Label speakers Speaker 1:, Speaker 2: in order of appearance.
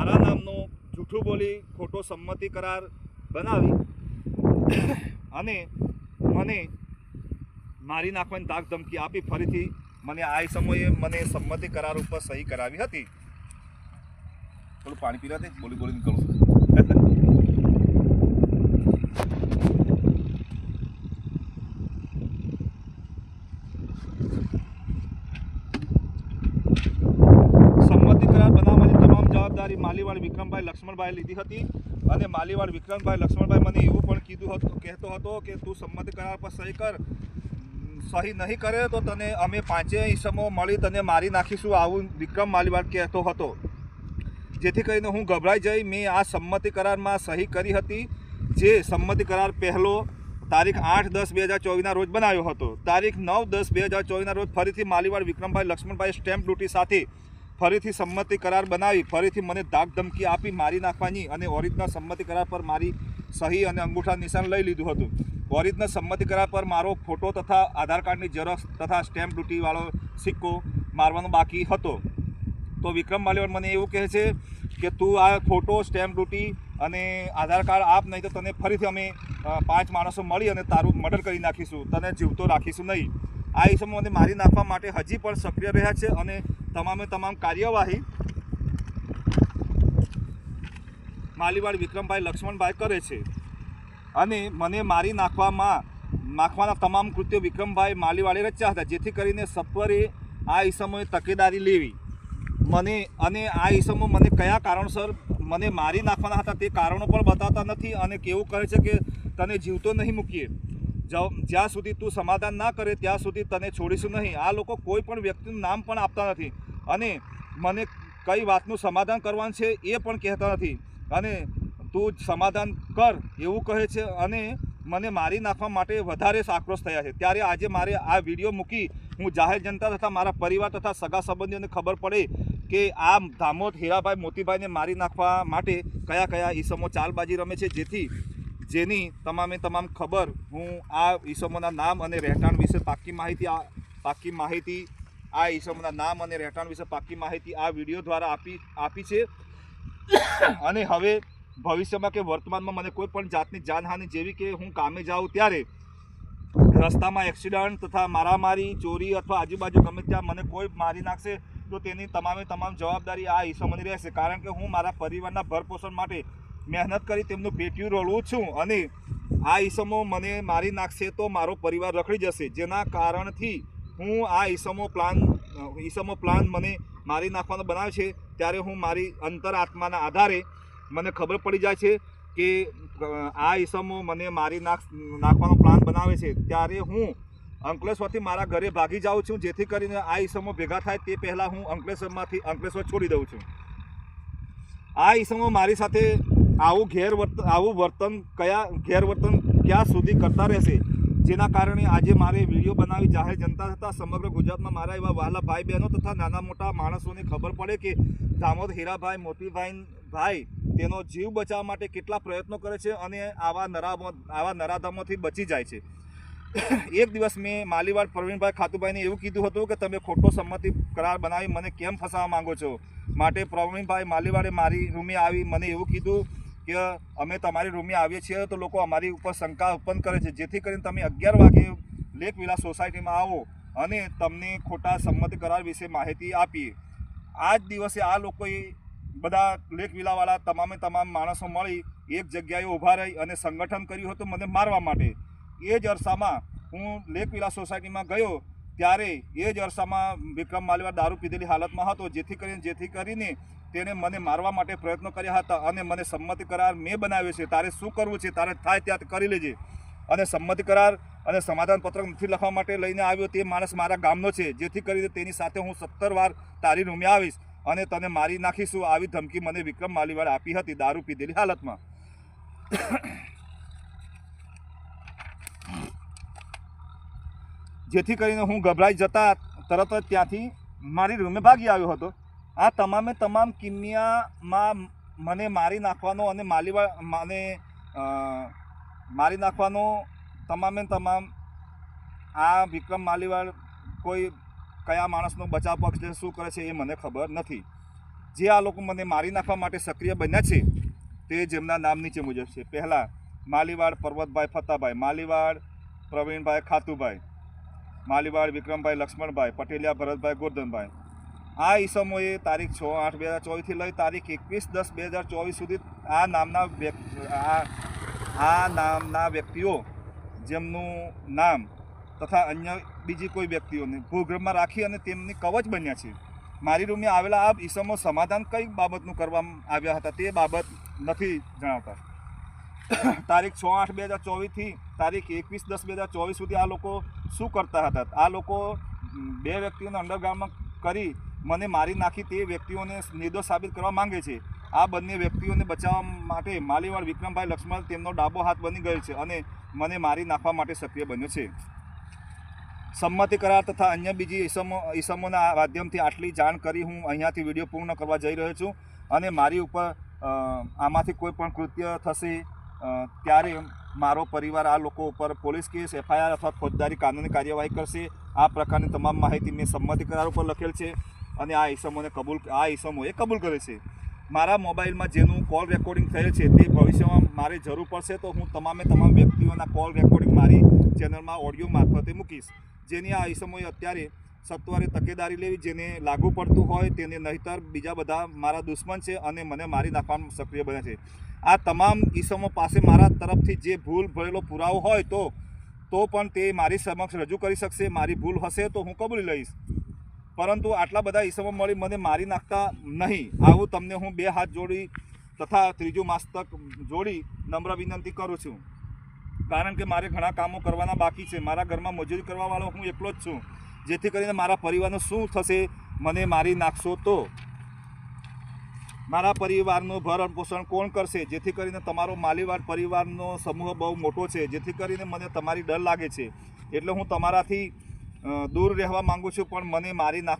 Speaker 1: મારા નામનો જૂઠું બોલી ખોટો સંમતિ કરાર બનાવી અને મને મારી નાખવાની તાક ધમકી આપી ફરીથી મને આ સમયે મને સંમતિ કરાર ઉપર સહી કરાવી હતી. થોડું પાણી પીવા દે, બોલી બોલીને કરું છું સંમતિ કરાર બનાવવાની તમામ જવાબદારી માલીવાડ વિક્રમભાઈ લક્ષ્મણભાઈ લીધી હતી અને માલીવાડ વિક્રમભાઈ લક્ષ્મણભાઈ મને એવું પણ કીધું હતું કહેતો હતો કે તું સંમતિ કરાર પર સહી કર. સહી નહીં કરે તો તને અમે પાંચેય ઈસમો મળી તને મારી નાખીશું આવું વિક્રમ માલીવાડ કહેતો હતો. જેથી કરીને હું ગભરાઈ જઈ મેં આ સંમતિ કરારમાં સહી કરી હતી. જે સંમતિ કરાર પહેલો તારીખ આઠ દસ બે હજાર ચોવીસના રોજ બનાવ્યો હતો. તારીખ નવ દસ બે હજાર ચોવીસના રોજ ફરીથી માલીવાડ વિક્રમભાઈ લક્ષ્મણભાઈ સ્ટેમ્પ ડ્યુટી સાથે ફરીથી સંમતિ કરાર બનાવી, ફરીથી મને ધાક ધમકી આપી, મારી નાખવાની અને ઓરિજના સંમતિ કરાર પર મારી સહી અને અંગૂઠા નિશાન લઈ લીધું હતું. ઓરિજના સંમતિ કરાર પર મારો ફોટો તથા આધાર કાર્ડની ઝેરોક્ષ તથા સ્ટેમ્પ ડ્યુટીવાળો સિક્કો મારવાનો બાકી હતો. તો વિક્રમ માલીવાડ મને એવું કહે છે કે, તું આ ફોટો સ્ટેમ્પ ડ્યુટી અને આધાર કાર્ડ આપ નહીં તો તને ફરીથી અમે પાંચ માણસો મળી અને તારું મર્ડર કરી નાખીશું. તને જીવતો રાખીશું નહીં. આ ઇસમોને મને મારી નાખવા માટે હજી પણ સક્રિય રહ્યા છે અને તમામે તમામ કાર્યવાહી માલીવાડ વિક્રમભાઈ લક્ષ્મણભાઈ કરે છે. અને મને મારી નાખવામાં, નાખવાના તમામ કૃત્યો વિક્રમભાઈ માલીવાડે રચ્યા હતા, જેથી કરીને સત્વરે આ ઇસમોએ તકેદારી લેવી. મને, અને આ ઇસમો મને કયા કારણસર મને મારી નાખવાના હતા તે કારણો પણ બતાવતા નથી અને કેવું કહે છે કે તને જીવતો નહીં મૂકીએ. જ્યાં સુધી તું સમાધાન ના કરે, ત્યાં સુધી તને છોડીશું નહીં. આ લોકો કોઈ પણ વ્યક્તિનું નામ પણ આપતા નથી. અને મને કઈ વાતનું સમાધાન કરવાનું છે એ પણ કહેતા નથી. અને તું સમાધાન કર, એવું કહે છે. અને મને મારી નાખવા માટે વધારે આક્રોશ થયા છે. ત્યારે આજે મારે આ વીડિયો મૂકી હું જાહેર જનતા તથા મારા પરિવાર તથા સગા સંબંધીઓને ખબર પડે કે આ ધામોદ હીરાભાઈ મોતીભાઈને મારી નાખવા માટે કયા કયા ઈસમો ચાલબાજી રમે છે. જેથી જેની તમામે તમામ ખબર હું આ ઈસમોના નામ અને રહેઠાણ વિશે પાકી માહિતી આ પાક્કી માહિતી આ ઈસમોના નામ અને રહેઠાણ વિશે પાકી માહિતી આ વીડિયો દ્વારા આપી આપી છે. અને હવે ભવિષ્યમાં કે વર્તમાનમાં મને કોઈ પણ જાતની જાનહાનિ જેવી કે હું કામે જાઉં ત્યારે રસ્તામાં એક્સિડન્ટ તથા મારામારી, ચોરી અથવા આજુબાજુ ગમે ત્યાં મને કોઈ મારી નાખશે તો તેની તમામે તમામ જવાબદારી આ ઈસમોની રહેશે. કારણ કે હું મારા પરિવારના ભરપોષણ માટે મહેનત કરી, તેમનું પેટ્યું રોળું છું અને આ ઈસમો મને મારી નાખશે તો મારો પરિવાર રખડી જશે. જેના કારણથી હું આ ઈસમો પ્લાન ઈસમો પ્લાન મને મારી નાખવાનો બનાવે છે, ત્યારે હું મારી અંતરાત્માના આધારે મને ખબર પડી જાય છે કે આ ઈસમો મને મારી નાખ, નાખવાનો પ્લાન બનાવે છે. ત્યારે હું અંકલેશ્વરથી મારા ઘરે ભાગી જાઉં છું, જેથી કરીને આ ઈસમો ભેગા થાય તે પહેલાં હું અંકલેશ્વરમાંથી અંકલેશ્વર છોડી દઉં છું. આ ઈસમો મારી સાથે આવું ગેરવર્તન આવું વર્તન કયા ગેરવર્તન ક્યાં સુધી કરતા રહેશે? જેના કારણે આજે મારે વીડિયો બનાવી જાહેર જનતા તથા સમગ્ર ગુજરાતમાં મારા એવા વહાલા ભાઈ બહેનો તથા નાના મોટા માણસોને ખબર પડે કે દામોદ હીરાભાઈ, મોતીભાઈ ભાઈ તેનો જીવ બચાવવા માટે કેટલા પ્રયત્નો કરે છે અને આવા નરામો, આવા નરાધમોથી બચી જાય છે. એક દિવસ મેં માલીવાડ પ્રવીણભાઈ ખાતુભાઈને એવું કીધું હતું કે તમે ખોટો સંમતિ કરાર બનાવી મને કેમ ફસાવવા માંગો છો? માટે પ્રવીણભાઈ માલીવાડે મારી રૂમે આવી મને એવું કીધું કે અમે તમારી રૂમે આવીએ છીએ તો લોકો અમારી ઉપર શંકા ઉત્પન્ન કરે છે. જેથી કરીને તમે અગિયાર વાગે લેક વિલા સોસાયટીમાં આવો અને તમને ખોટા સંમતિ કરાર વિશે માહિતી આપીએ. આ જ દિવસે આ લોકોએ બધા લેક વિલાવાળા તમામે તમામ માણસો મળી એક જગ્યાએ ઊભા રહી અને સંગઠન કર્યું હતું મને મારવા માટે. એ જ અરસામાં હું લેક વિલા સોસાયટીમાં ગયો ત્યારે એ જ અરસામાં વિક્રમ માલીવા દારૂ પીધેલી હાલતમાં હતો. જેથી કરીને જેથી કરીને તેને મને મારવા માટે પ્રયત્નો કર્યા હતા અને મને સંમતિ કરાર મેં બનાવ્યો છે. તારે શું કરવું છે? તારે થાય ત્યાં કરી લેજે. અને સંમતિ કરાર અને સમાધાન પત્રક નથી લખવા માટે લઈને આવ્યો તે માણસ મારા ગામનો છે. જેથી કરીને તેની સાથે હું સત્તર વાર તારી રૂમે આવીશ અને તને મારી નાખીશું આવી ધમકી મને વિક્રમ માલીવાળે આપી હતી. દારૂ પીધેલી હાલતમાં. જેથી કરીને હું ગભરાઈ જતા તરત જ ત્યાંથી મારી રૂમે ભાગી આવ્યો હતો. આ તમામે તમામ કિમિયામાં મને મારી નાખવાનો અને માલીવા મને મારી નાખવાનો તમામે તમામ આ વિક્રમ માલીવાડ કોઈ કયા માણસનો બચાવ પક્ષ છે, શું કરે છે એ મને ખબર નથી. જે આ લોકો મને મારી નાખવા માટે સક્રિય બન્યા છે તે જેમના નામ નીચે મુજબ છે. પહેલાં માલીવાડ પર્વતભાઈ ફતાભાઈ માલીવાડ પ્રવીણભાઈ ખાતુભાઈ માલીવાડ વિક્રમભાઈ લક્ષ્મણભાઈ, પટેલિયા ભરતભાઈ ગોરધનભાઈ આ ઈસમોએ તારીખ છ આઠ બે હજાર ચોવીસથી લઈ તારીખ એકવીસ દસ બે હજાર ચોવીસ સુધી આ નામના આ આ નામના વ્યક્તિઓ જેમનું નામ તથા અન્ય બીજી કોઈ વ્યક્તિઓને ભૂગર્ભમાં રાખી અને તેમની કવચ બન્યા છે. મારી રૂમે આવેલા આ ઈસમો સમાધાન કઈ બાબતનું કરવામાં આવ્યા હતા તે બાબત નથી જણાવતા. તારીખ છ આઠ બે હજાર ચોવીસથી તારીખ એકવીસ દસ બે હજાર ચોવીસ સુધી આ લોકો શું કરતા હતા? આ લોકો બે વ્યક્તિઓને અંડરગ્રાઉન્ડમાં કરી મને મારી નાખી તે વ્યક્તિઓને નિર્દોષ સાબિત કરવા માંગે છે. આ બંને વ્યક્તિઓને બચાવવા માટે માલીવાડ વિક્રમભાઈ લક્ષ્મણ તેમનો ડાબો હાથ બની ગયો છે અને મને મારી નાખવા માટે સક્રિય બન્યો છે. સંમતિ કરાર તથા અન્ય બીજી ઈસમો, ઈસમોના માધ્યમથી આટલી જાણ કરી હું અહીંયાથી વીડિયો પૂર્ણ કરવા જઈ રહ્યો છું અને મારી ઉપર આમાંથી કોઈ પણ કૃત્ય થશે ત્યારે મારો પરિવાર આ લોકો ઉપર પોલીસ કેસ, એફઆઈઆર અથવા ફોજદારી કાનૂની કાર્યવાહી કરશે. આ પ્રકારની તમામ માહિતી મેં સંમતિ કરાર ઉપર લખેલ છે. અને આ ઈસમોને કબૂલ આ ઈસમોએ કબૂલ કરે છે. મારા મોબાઈલમાં જેનું કોલ રેકોર્ડિંગ થયેલ છે તે ભવિષ્યમાં મારે જરૂર પડશે તો હું તમામે તમામ વ્યક્તિઓના કોલ રેકોર્ડિંગ મારી ચેનલમાં ઓડિયો મારફતે મૂકીશ. જેની આ ઈસમોએ અત્યારે સત્વરે તકેદારી લેવી, જેને લાગુ પડતું હોય તેને નહીતર બીજા બધા મારા દુશ્મન છે અને મને મારી નાખવામાં સક્રિય બને છે. આ તમામ ઈસમો પાસે મારા તરફથી જે ભૂલ ભરેલો પુરાવો હોય તો તો પણ તે મારી સમક્ષ રજૂ કરી શકશે. મારી ભૂલ હશે તો હું કબૂલી લઈશ. પરંતુ આટલા બધા ઈસમો મળી મને મારી નાખતા નહીં. આવું તમને હું બે હાથ જોડી તથા ત્રીજું માસ્તક જોડી નમ્ર વિનંતી કરું છું. કારણ કે મારે ઘણા કામો કરવાના બાકી છે. મારા ઘરમાં મજૂરી કરવાવાળો હું એકલો જ છું. જેથી કરીને મારા પરિવારનું શું થશે મને મારી નાખશો તો? મારા પરિવારનું ભરણ પોષણ કોણ કરશે? જેથી કરીને તમારો માલીવાડ પરિવારનો સમૂહ બહુ મોટો છે. જેથી કરીને મને તમારી ડર લાગે છે. એટલે હું તમારાથી દૂર રહેવા માંગુ છું પણ મને મારી નાખ